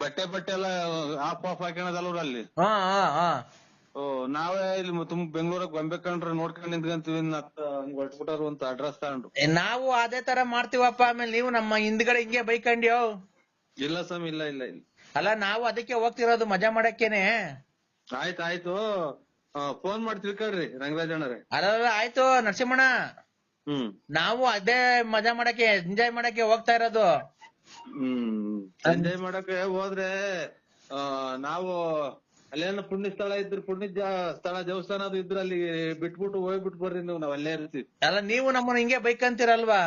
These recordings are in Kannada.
ಬಟ್ಟೆ ಬಟ್ಟೆ ಎಲ್ಲ ಆಫ್ ಆಫ್ ಹಾಕ್ಯಣದಲ್ವ್ರ ಅಲ್ಲಿ ಹಾ ಹಾ ಹಾ. ಓ ನಾವೇ ಇಲ್ಲಿ ತುಂಬ ಬೆಂಗಳೂರಾಗ ಕಂಡ್ರೆ ನೋಡ್ಕೊಂಡ್ ನಿಂತ್ಕಂತೀವಿ ಹಂಗ ಅಂತ ಅಡ್ರೆಸ್ ತಗೊಂಡು. ಏ, ನಾವು ಅದೇ ತರ ಮಾಡ್ತೀವಪ್ಪ ಆಮೇಲೆ ನೀವು ನಮ್ಮ ಹಿಂದ್ಗಡೆ ಹಿಂಗೆ ಬೈಕಂಡ್ಯೋ? ಇಲ್ಲ ಸ್ವಾಮಿ ಇಲ್ಲ ಇಲ್ಲ ಇಲ್ಲ. ಅಲ್ಲ ನಾವು ಅದಕ್ಕೆ ಹೋಗ್ತಿರೋದು ಮಜಾ ಮಾಡಕ್ಕೇನೆ. ಆಯ್ತು ಆಯ್ತು. ಫೋನ್ ಮಾಡಿ ತಿಳ್ಕೊಳ್ರಿ ರಂಗರಾಜ್ ಅಣ್ಣರೇ. ಅಲ್ಲ ಆಯ್ತು ನರಸಿಂಹಣ್ಣ. ಹ್ಮ್. ನಾವು ಅದೇ ಮಜಾ ಮಾಡಕ್ಕೆ ಎಂಜಾಯ್ ಮಾಡಕ್ಕೆ ಹೋಗ್ತಾ ಇರೋದು. ಹ್ಮ್. ಎಂಜಾಯ್ ಮಾಡಕ್ಕೆ ಹೋದ್ರೆ ಆ, ನಾವು ಅಲ್ಲೇನ ಪುಣ್ಯ ಸ್ಥಳ ಇದ್ರ ಪುಣ್ಯ ಜ- ಸ್ಥಳ ದೇವಸ್ಥಾನ ಅದು ಇದ್ರ ಅಲ್ಲಿ ಬಿಟ್ಬಿಟ್ಟು ಹೋಗ್ಬಿಟ್ಟು ಬರ್ರಿ ನೀವು ನಾವ್ ಅಲ್ಲೇ ಇರ್ತೀವಿ. ಅಲ್ಲ ನೀವು ನಮ್ಮನ್ನ ಹಿಂಗೆ ಬೈಕಂತೀರಲ್ವಾ?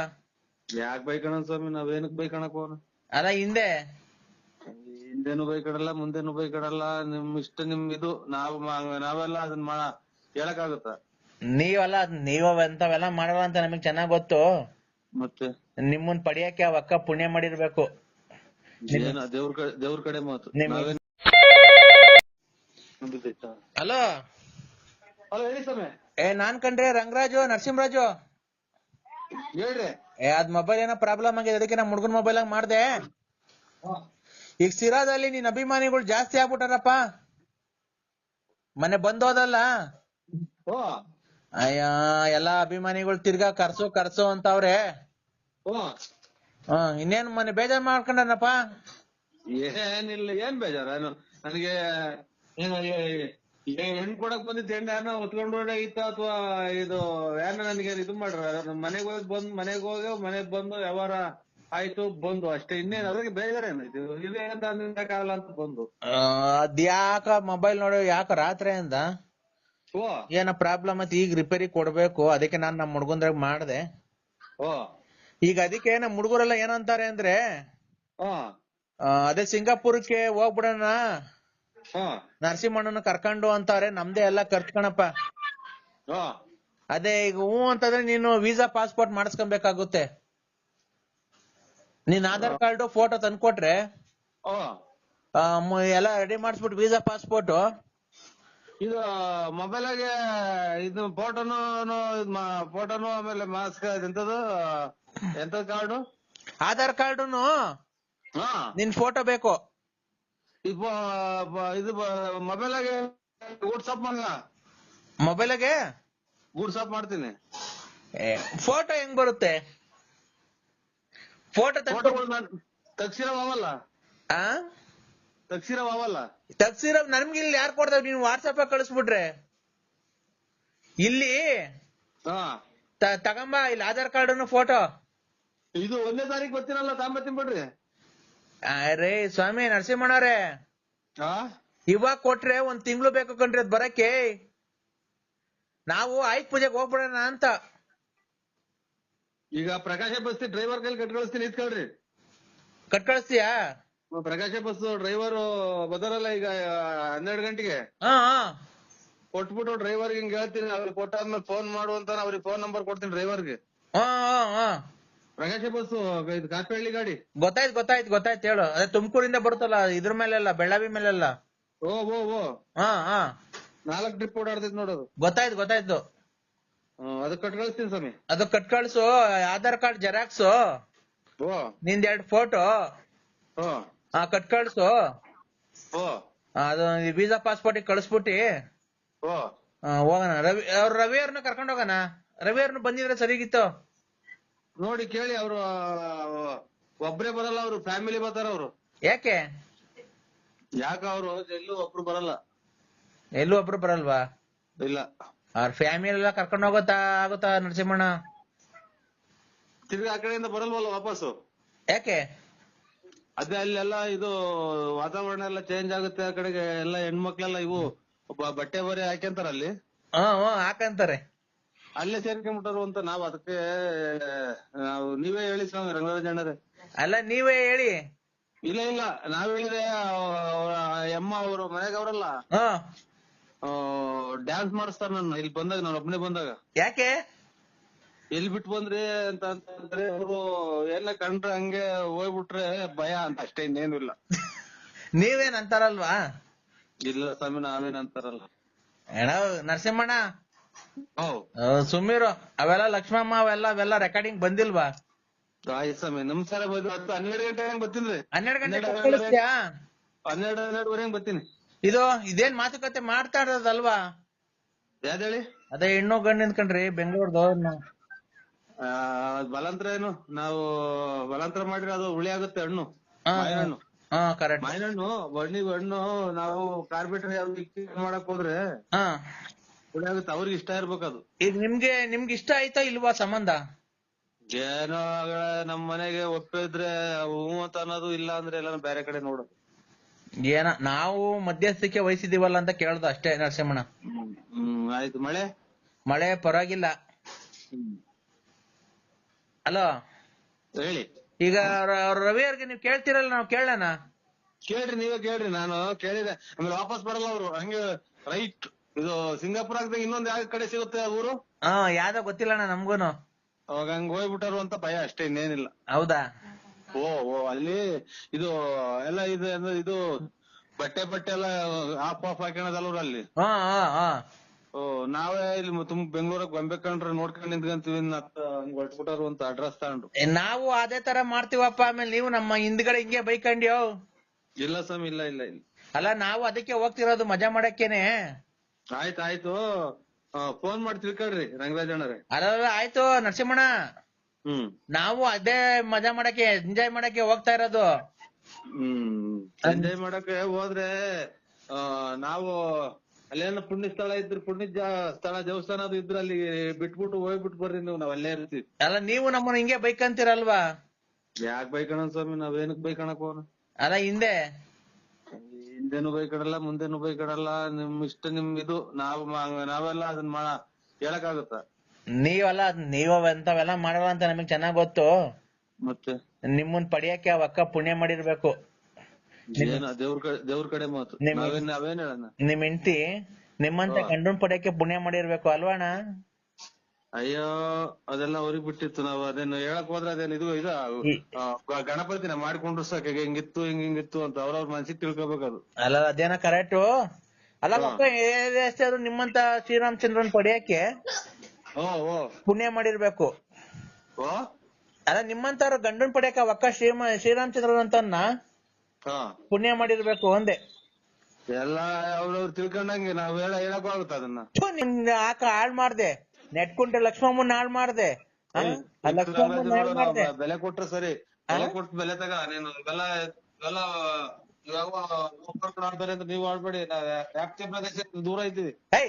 ಯಾಕ್ ಬೈಕಣ ಸ್ವಾಮಿ ನಾವೇನಕ್ ಬೈಕಣಕ್ ಹೋಗೋಣ? ಅಲ್ಲ ಹಿಂದೆ? ಹಿಂದೆನು ಬೈಕಡಲ್ಲ ಮುಂದೆನು ಬೈಕಡಲ್ಲ ನಿಮ್ ಇಷ್ಟ ನಿಮ್ ಇದು. ನಾವು ಮಾ- ನಾವೆಲ್ಲ ಅದನ್ನ ಮಾ ಆಗುತ್ತ ನೀವಲ್ಲ ನೀವ ಎಂತವೆಲ್ಲ ಮಾಡಲ್ಲ ಅಂತ ನಮಗ್ ಚೆನ್ನಾಗ್ ಗೊತ್ತು. ಮತ್ತೆ? ನಿಮ್ಮನ್ ಪಡಿಯಕ್ಕೆ ಆ ಅಕ್ಕ ಪುಣ್ಯ ಮಾಡಿರ್ಬೇಕು? ಏನ ದೇವ್ರ ಕಡೆ ದೇವ್ರ ಕಡೆ ಮಾತು. ನಿಮ್- ನಾವೇನ್ ನಂಬಿದ್ದೈತಾ? ಹಲೋ? ಹಲೋ ಹೇಳಿ ಸ್ವಾಮಿ. ಏ ನಾನ್ ಕಂಡ್ರೆ ರಂಗರಾಜು ನರಸಿಂಹರಾಜು. ಹೇಳ್ರಿ. ಏ ಅದ್ ಮೊಬೈಲ್ ಏನೋ ಪ್ರಾಬ್ಲಮ್ ಆಗಿದೆ ಅದಕ್ಕೆ ನಮ್ ಹುಡುಗನ್ ಮೊಬೈಲ್ ಆಗಿ ಮಾಡ್ದೆ. ಈಗ ಸಿರಾದಲ್ಲಿ ನಿನ್ ಅಭಿಮಾನಿಗಳು ಜಾಸ್ತಿ ಆಗ್ಬಿಟ್ಟಾರಪ್ಪ. ಮನೆ ಬಂದೋದಲ್ಲ ಓ. ಅಯ್ಯ ಎಲ್ಲಾ ಅಭಿಮಾನಿಗಳು ತಿರ್ಗಾ ಕರ್ಸು ಕರ್ಸು ಅಂತವ್ರೆ. ಇನ್ನೇನ್ ಮೊನ್ನೆ ಬೇಜಾರ್ ಮಾಡ್ಕೊಂಡನಪ್ಪ? ಏನಿಲ್ಲ ಏನ್ ಬೇಜಾರ? ಏನು ನನಗೆ ಹೆಣ್ ಕೊಡಕ್ ಬಂದಿದ್ದ ಹೆಣ್ಣು ಯಾರನ್ನ ಹೊತ್ಕೊಂಡು ಇತ್ತು ಅಥವಾ ಇದು ಯಾರನ್ನ ನನಗೆ ಇದು ಮಾಡ್ರ? ಮನೆಗ್ ಹೋಗಿ ಬಂದ್ ಮನೆಗ್ ಹೋಗಿ ಮನೆಗ್ ಬಂದು ವ್ಯವಹಾರ ಆಯ್ತು ಬಂದು ಅಷ್ಟೇ. ಇನ್ನೇನು ಅದ್ರಿಗೆ ಬೇಜಾರೇನಾಯ್ತು ಇದು ಏನಂತ ಆಗಲ್ಲ ಅಂತ ಬಂದು. ಅದ್ಯಾಕ ಮೊಬೈಲ್ ನೋಡೋ ಯಾಕ ರಾತ್ರಿ ಅಂದ? ಓ. ಏನ ಪ್ರಾಬ್ಲಮ್ ಐತಿ ಈಗ ರಿಪೇರಿ ಕೊಡ್ಬೇಕು. ಅದಕ್ಕೆ ನಾನ್ ನಮ್ಮ ಹುಡ್ಗಂದ್ರಾಗ ಮಾಡ್ದೆ. ಓ. ಈಗ ಅದಕ್ಕೆ ನಮ್ ಹುಡುಗರೆಲ್ಲ ಏನಂತಾರೆ ಅಂದ್ರೆ ಅದೇ ಸಿಂಗಾಪುರಕ್ಕೆ ಹೋಗ್ಬಿಡೋಣ. ನರಸಿಂಹಣ್ಣನ ಕರ್ಕೊಂಡು ಅಂತಾರೆ ನಮ್ದೇ ಎಲ್ಲ ಖರ್ಚು ಕಣಪ್ಪ. ಹಾ. ಅದೇ ಈಗ ಹ್ಞೂ ಅಂತಂದ್ರೆ ನೀನು ವೀಸಾ ಪಾಸ್ಪೋರ್ಟ್ ಮಾಡಿಸ್ಕೊಬೇಕಾಗುತ್ತೆ. ನೀನ್ ಆಧಾರ್ ಕಾರ್ಡ್ ಫೋಟೋ ತಂದ್ಕೊಟ್ರೆ ಎಲ್ಲ ರೆಡಿ ಮಾಡಿಸ್ಬಿಟ್ಟು ವೀಸಾ ಪಾಸ್ಪೋರ್ಟ್. ಇದು ಮೊಬೈಲಾಗೆ ಇದು ಫೋಟೋನು ಫೋಟೋನು ಆಮೇಲೆ ಮಾಸ್ಕ್ ಎಂತದು ಎಂತ ಕಾರ್ಡು? ಆಧಾರ್ ಕಾರ್ಡುನು? ಹಾ. ನಿನ್ ಫೋಟೋ ಬೇಕು. ಇದು ಮೊಬೈಲಾಗೆ ವಾಟ್ಸಪ್ ಮಾಡಲ್ಲ ಮೊಬೈಲ್ಗೆ? ವಾಟ್ಸಪ್ ಮಾಡ್ತೀನಿ. ಫೋಟೋ ಹೆಂಗ್ ಬರುತ್ತೆ? ಫೋಟೋ ತಕ್ಷಣ ತಕ್ಷಣ ಅವಲ್ಲ? ತಗ್ಸಿರೋ ಅವಲ್ಲ? ತಗ್ಸಿರೋ ನನ್ಗೆ ಇಲ್ಲಿ ಯಾರು ಕೊಡ್ತಾವ್ ನೀವು ವಾಟ್ಸಪ್ ಕಳಿಸ್ಬಿಟ್ರೆ. ಇಲ್ಲಿ ತಗೊಂಬ ಇಲ್ಲಿ ಆಧಾರ್ ಕಾರ್ಡ್ ಫೋಟೋ ಇದು ಒಂದೇ ತಾರೀಕು ಗೊತ್ತಿರಲ್ಲ ತಾಂಬತ್ತೀನಿ ಬಿಡ್ರಿ. ಅರೇ ಸ್ವಾಮಿ ನರಸಿಂಹಣ್ಣವ್ರೆ ಹಾ ಇವಾಗ ಕೊಟ್ರೆ ಒಂದ್ ತಿಂಗಳು ಬೇಕು ಕಣ್ರಿ ಅದ್ ಬರಕ್ಕೆ. ನಾವು ಆಯ್ಕೆ ಪೂಜೆಗೆ ಹೋಗ್ಬಿಡೋಣ ಅಂತ. ಈಗ ಪ್ರಕಾಶ ಬಸ್ತಿ ಡ್ರೈವರ್ ಕೈಲಿ ಕಟ್ ಕಳಿಸ್ತೀನಿ ಇತ್ಕೊಳ್ರಿ ಕಟ್ ಕಳಿಸ್ತೀಯಾ? ಪ್ರಕಾಶ ಬಸ್ ಡ್ರೈವರ್ ಬದರಲ್ಲ ಈಗ ಹನ್ನೆರಡು ಗಂಟೆಗೆ? ಹಾ ಹಾ. ಕೊಟ್ಬಿಟ್ಟು ಡ್ರೈವರ್ ಹಿಂಗ್ ಹೇಳ್ತೀನಿ ಅವ್ರಿಗೆ ಕೊಟ್ಟಾದ್ಮೇಲೆ ಫೋನ್ ಮಾಡು ಅಂತ ಅವ್ರಿಗೆ ಫೋನ್ ನಂಬರ್ ಕೊಡ್ತೀನಿ ಡ್ರೈವರ್ಗೆ ಹಾ ಹಾ ಹಾ. ಪ್ರಕಾಶ ಬಸ್ ಇದು ಗಾಡಿ? ಗೊತ್ತಾಯ್ತು ಗೊತ್ತಾಯ್ತು ಗೊತ್ತಾಯ್ತು ಹೇಳು. ಅದೇ ತುಮಕೂರಿಂದ ಬರುತ್ತಲ್ಲ ಇದ್ರ ಮೇಲೆಲ್ಲ ಬೆಳ್ಳಾವಿ ಮೇಲೆಲ್ಲ? ಓ ಓ ಓ. ಹಾ ಹಾ. ನಾಲ್ಕ್ ಟ್ರಿಪ್ ಓಡಾಡ್ತಿದ್ ನೋಡೋದು ಗೊತ್ತಾಯ್ತು ಗೊತ್ತಾಯ್ತು. ಹ್ಮ್, ಅದಕ್ಕೆ ಕಟ್ ಕಳಿಸ್ತೀನಿ ಸ್ವಾಮಿ. ಅದು ಕಟ್ ಕಳ್ಸು ಆಧಾರ್ ಕಾರ್ಡ್ ಜೆರಾಕ್ಸ್. ಓ. ನಿಂದ್ ಎರಡ್ ಫೋಟೋ ಓ ಆ ಕಟ್ ಕಳ್ಸು. ಓ. ಅದು ವೀಸಾ ಪಾಸ್ಪೋರ್ಟ್ ಕಳಿಸ್ಬಿಟ್ಟಿ. ಓ. ಆ, ಹೋಗೋಣ. ರವಿ ಅವ್ರ ರವಿ ಅವ್ರನ್ನ ಕರ್ಕೊಂಡ್ ಹೋಗೋಣ. ರವಿ ಅವ್ರನ್ನ ಬಂದಿದ್ರೆ ಸರಿಗಿತ್ತು. ನೋಡಿ ಕೇಳಿ ಅವರು ಒಬ್ರೇ ಬರಲ್ಲ ಅವರು ಫ್ಯಾಮಿಲಿ ಬರ್ತಾರ ಅವರು. ಯಾಕೆ? ಯಾಕ ಅವರು? ಎಲ್ಲೂ ಒಬ್ರು ಬರಲ್ಲ. ಎಲ್ಲೂ ಒಬ್ರು ಬರಲ್ವಾ? ಇಲ್ಲ. ಅವ್ರ ಫ್ಯಾಮಿಲಿ ಎಲ್ಲ ಕರ್ಕೊಂಡು ಹೋಗುತ್ತಾ ಆಗುತ್ತಾ ನರಸಿಂಹಣ್ಣ? ತಿರ್ಗಿ ಆ ಕಡೆಯಿಂದ ಬರಲ್ವಲ್ಲ ವಾಪಸ್ಸು? ಯಾಕೆ? ಅದೇ ಅಲ್ಲೆಲ್ಲ ಇದು ವಾತಾವರಣ ಎಲ್ಲ ಚೇಂಜ್ ಆಗುತ್ತೆ ಆ ಕಡೆಗೆ ಎಲ್ಲ ಹೆಣ್ಮಕ್ಳೆಲ್ಲ ಇವು ಒಬ್ಬ ಬಟ್ಟೆ ಬರೆ ಹಾಕ್ಯಂತಾರ ಅಲ್ಲಿ ಹಾ ಹಾ ಹಾಕಂತಾರೆ. ಅಲ್ಲೇ ಸೇರ್ಕೊಂಡ್ಬಿಟ್ಟರು ಅಂತ ನಾವ್ ಅದಕ್ಕೆ ನಾವು ನೀವೇ ಹೇಳಿ ಸ್ವಾಮಿ ರಂಗರಾಜಣ್ಣರೇ ಅಲ್ಲ ನೀವೇ ಹೇಳಿ. ಇಲ್ಲ ಇಲ್ಲ ನಾವ್ ಹೇಳಿದ್ರೆ ಅಮ್ಮ ಅವರು ಮನೆಗೆ ಅವರಲ್ಲ. ಹ್ಮ್ ಡ್ಯಾನ್ಸ್ ಮಾಡಿಸ್ತಾರ ನನ್ನ ಇಲ್ಲಿ ಬಂದಾಗ ನಾನು ಒಬ್ಬನೇ ಬಂದಾಗ. ಯಾಕೆ? ಎಲ್ಲಿ ಬಿಟ್ ಬಂದ್ರಿ ಅಂತ ಅಂತಂದ್ರೆ ಅವರು ಎಲ್ಲ ಕಂಡ್ರೆ ಹಂಗೆ ಹೋಗ್ಬಿಟ್ರೆ ಭಯ ಅಂತ ಅಷ್ಟೇ ಇನ್ನೇನು ಇಲ್ಲ. ನೀವೇನ್ ಅಂತಾರಲ್ವಾ? ಇಲ್ಲ ಸ್ವಾಮಿ ನಾವೇನ್ ಅಂತಾರಲ್ಲ. ಏನ ನರಸಿಂಹಣ್ಣ? ಸುಮೀರು ಅವೆಲ್ಲ ಲಕ್ಷ್ಮಮ್ಮ ಅವೆಲ್ಲ ಅವೆಲ್ಲ ರೆಕಾರ್ಡಿಂಗ್ ಬಂದಿಲ್ವಾ? ಆಯ್ತು ಸ್ವಾಮಿ ನಮ್ ಬಂದು ಹತ್ತು ಹನ್ನೆರಡು ಗಂಟೆ ಹಂಗ್ ಬರ್ತೀನಿ ಹನ್ನೆರಡು ಗಂಟೆ ಹನ್ನೆರಡು ಕಳಿಸ್ತೀಯಾ ಹನ್ನೆರಡು ಹನ್ನೆರಡುವರೆಗೆ ಬರ್ತೀನಿ. ಇದು ಇದೇನ್ ಮಾತುಕತೆ ಮಾಡ್ತಾ ಇರೋದಲ್ವಾ? ಯಾವ್ದು ಹೇಳಿ? ಅದೇ ಹೆಣ್ಣು ಗಂಡು ನಿಂತ್ಕೊಂಡ್ರಿ ಬೆಂಗಳೂರ್ದು ಬಲಾಂತರ ಏನು ನಾವು ಬಲಂತ್ರ ಮಾಡಿದ್ರೆ ಅದು ಹುಳಿ ಆಗುತ್ತೆ ಹಣ್ಣು ಮಾವಿನ ಹಣ್ಣು. ಹಾ ಕರೆಕ್ಟ್ ಮಾವಿನ ಹಣ್ಣು ಬಣ್ಣಿ ಹಣ್ಣು ನಾವು ಕಾರ್ಬಿಟ್ರೆ ಯಾವ್ದು ಮಾಡಕ್ ಹೋದ್ರೆ ಹಾ. ಹುಳಿ ಆಗುತ್ತೆ. ಅವ್ರಿಗೆ ಇಷ್ಟ ಇರ್ಬೇಕು ಅದು. ಈಗ ನಿಮ್ಗೆ ನಿಮ್ಗೆ ಇಷ್ಟ ಆಯ್ತಾ ಇಲ್ವಾ ಸಂಬಂಧ? ಏನೋ ನಮ್ ಮನೆಗೆ ಒಪ್ಪಿದ್ರೆ ಹೂ ಅಂತ ಅನ್ನೋದು ಇಲ್ಲ ಅಂದ್ರೆ ಎಲ್ಲ ಬೇರೆ ಕಡೆ ನೋಡೋದು. ಏನ ನಾವು ಮಧ್ಯಸ್ಥಿಕೆ ವಹಿಸಿದೀವಲ್ಲ ಅಂತ ಕೇಳ್ದು ಅಷ್ಟೇ ನರಸಿಂಹಣ್ಣ. ಹ್ಮ್ ಆಯ್ತು. ಮಳೆ? ಮಳೆ ಪರವಾಗಿಲ್ಲ. ಹಲೋ ಹೇಳಿ. ಈಗ ರವಿ ಅವ್ರಿಗೆ ನೀವು ಕೇಳ್ತಿರಲ್ಲ ನಾವು ಕೇಳೋಣ. ಕೇಳ್ರಿ ನೀವೇ ಕೇಳ್ರಿ ನಾನು ಕೇಳಿದೆ. ಆಮೇಲೆ ವಾಪಸ್ ಬರಲ್ಲ ಅವ್ರು. ಹಂಗೆ ರೈಟ್. ಇದು ಸಿಂಗಾಪುರ್ ಆಗ್ದಾಗ ಇನ್ನೊಂದ್ ಯಾವ ಕಡೆ ಸಿಗುತ್ತೆ ಆ ಊರು? ಹಾ ಯಾವ್ದೋ ಗೊತ್ತಿಲ್ಲಣ್ಣ ನಮ್ಗೂನು. ಅವಾಗ ಹಂಗ ಹೋಗ್ಬಿಟ್ಟಾರು ಅಂತ ಭಯ ಅಷ್ಟೇ ಇನ್ನೇನಿಲ್ಲ. ಹೌದಾ? ಓ ಓ ಅಲ್ಲಿ ಇದು ಎಲ್ಲ ಇದು ಇದು ಬಟ್ಟೆ ಬಟ್ಟೆ ಎಲ್ಲ ಆಫ್ ಆಫ್ ಹಾಕೋಣದಲ್ಲ ಅವ್ರು ಅಲ್ಲಿ ಹಾ ಹಾ ಹಾ. ಓ ನಾವೇ ಇಲ್ಲಿ ತುಂಬ ಬೆಂಗಳೂರಿಗೆ ಬಂಬೇಕಂಡ್ರೆ ನೋಡ್ಕೊಂಡ್ ನಿಂತ್ಕೊಂತೀವಿ ಹಂಗ್ ಹೊಟ್ಬಿಟ್ಟಾರು ಅಂತ ಅಡ್ರೆಸ್ ತಗೊಂಡ್ರು. ಏ, ನಾವು ಅದೇ ತರ ಮಾಡ್ತೀವಪ್ಪ ಆಮೇಲೆ ನೀವು ನಮ್ಮ ಹಿಂದ್ಗಡೆ ಹಿಂಗೆ ಬೈಕಂಡ್ಯೋ? ಇಲ್ಲ ಸ್ವಾಮಿ ಇಲ್ಲ ಇಲ್ಲ ಇಲ್ಲ. ಅಲ್ಲ ನಾವು ಅದಕ್ಕೆ ಹೋಗ್ತಿರೋದು ಮಜಾ ಮಾಡಕ್ಕೇನೆ. ಆಯ್ತು ಆಯ್ತು. ಫೋನ್ ಮಾಡಿ ತಿಳ್ಕೊಳ್ರಿ ರಂಗರಾಜ್ ಅಣ್ಣರೇ. ಅಲ್ಲ ಆಯ್ತು ನರಸಿಂಹಣ್ಣ. ಹ್ಮ್. ನಾವು ಅದೇ ಮಜಾ ಮಾಡಕ್ಕೆ ಎಂಜಾಯ್ ಮಾಡಕ್ಕೆ ಹೋಗ್ತಾ ಇರೋದು. ಹ್ಮ್. ಎಂಜಾಯ್ ಮಾಡಕ್ಕೆ ಹೋದ್ರೆ ಆ, ನಾವು ಅಲ್ಲೇನೋ ಪುಣ್ಯ ಸ್ಥಳ ಇದ್ರೆ ಪುಣ್ಯ ಸ್ಥಳ ದೇವಸ್ಥಾನ ಅದು ಇದ್ರೆ ಅಲ್ಲಿ ಬಿಟ್ಬಿಟ್ಟು ಹೋಗ್ಬಿಟ್ಟು ಬರ್ರಿ ನೀವು ನಾವ್ ಅಲ್ಲೇ ಇರ್ತೀವಿ. ಅಲ್ಲ ನೀವು ನಮ್ಮನ್ನ ಹಿಂಗೆ ಬೈಕಂತೀರಲ್ವಾ ಯಾಕ್ ಬೈಕಣ ಸ್ವಾಮಿ ನಾವೇನಕ್ ಬೈಕಣಕ್ ಹೋಗೋಣ? ಅಲ್ಲ ಹಿಂದೆ? ಹಿಂದೆನು ಬೈಕಡಲ್ಲ ಮುಂದೆನು ಬೈಕಡಲ್ಲ ನಿಮ್ ಇಷ್ಟ ನಿಮ್ ಇದು ನಾವ್ ನಾವೆಲ್ಲ ಅದನ್ನ ಮಾ ಹೇಳಕ್ಕಾಗುತ್ತ? ನೀವಲ್ಲ ನೀವ ಎಂತವೆಲ್ಲ ಮಾಡಲ್ಲ ಅಂತ ನಮಗ್ ಚೆನ್ನಾಗ್ ಗೊತ್ತು. ಮತ್ತೆ? ನಿಮ್ಮನ್ ಪಡಿಯಕ್ಕೆ ಆ ಅಕ್ಕ ಪುಣ್ಯ ಮಾಡಿರ್ಬೇಕು. ದೇವ್ರ ಕಡೆ ದೇವ್ರ ಕಡೆ ಮಾತು. ನಿಮ್- ನಾವೇನ್ ನಾವೇನ್ ಹೇಳಣ? ನಿಮ್ ಹೆಂಡತಿ ನಿಮ್ಮಂತ. ಗಂಡನ್ ಪಡೆಯಕ್ಕೆ ಪುಣ್ಯ ಮಾಡಿರ್ಬೇಕು ಅಲ್ವಾಣ ಅಯ್ಯೋ ಅದೆಲ್ಲ ಅವ್ರಿಗೆ ಬಿಟ್ಟಿತ್ತು ನಾವು. ಅದನ್ನ ಹೇಳಕ್ ಹೋದ್ರೆ ಅದೇನ್ ಇದು ಇದು ಗಣಪತಿನ ಮಾಡ್ಕೊಂಡ್ರು ಸಾಕ. ಹಿಂಗಿತ್ತು ಹಿಂಗ್ ಹಿಂಗಿತ್ತು ಅಂತ ಅವ್ರವ್ರ ಮನ್ಸಿಗೆ ತಿಳ್ಕೊಬೇಕದು ಅಲ್ಲ ಅದೇನ ಕರೆಕ್ಟ್ ಅಲ್ಲ ಮಕ್ಕಳು ನಿಮ್ಮಂತ ಶ್ರೀರಾಮಚಂದ್ರನ್ ಪಡೆಯಕ್ಕೆ ಪುಣ್ಯ ಮಾಡಿರ್ಬೇಕು. ಓ ಅಲ್ಲ ನಿಮ್ಮಂತ ಗಂಡನ್ ಪಡೆಯಕ ಒಕ್ಕ ಶ್ರೀಮ ಶ್ರೀರಾಮಚಂದ್ರನ್ ಅಂತನ್ನ ಪುಣ್ಯ ಮಾಡಿರ್ಬೇಕು ಒಂದೇ. ಎಲ್ಲ ಅವ್ರವ್ರು ತಿಳ್ಕೊಂಡಂಗೆ ನಾವ್ ಹೇಳ ಹೇಳಕ್ ಆಗುತ್ತ ಅದನ್ನ? ಥು, ನಿನ್ ಆಕ ಹಾಳ್ ಮಾಡ್ದೆ. ನೆಟ್ಕೊಂಡ್ರೆ ಲಕ್ಷ್ಮಮ್ಮನ್ ಹಾಳ್ ಮಾಡ್ದೆ. ಆ? ಆ ಲಕ್ಷ್ಮಮ್ಮನ್ ಹಾಳ್ ಮಾಡ್ದೆ. ಬೆಲೆ ಕೊಟ್ರೆ ಸರಿ. ಬೆಲೆ ಕೊಟ್ಟು ಬೆಲೆ ತಗ ನೀನು ಬೆಲ್ಲ ಬೆಲ್ಲ ಇವಾಗ ಆಡ್ತಾರೆ ಅಂತ ನೀವು ಆಡ್ಬೇಡಿ ನಾವ್ ವ್ಯಾಪ್ತಿ ಪ್ರದೇಶ ದೂರ ಇದ್ದೀವಿ. ಹೇ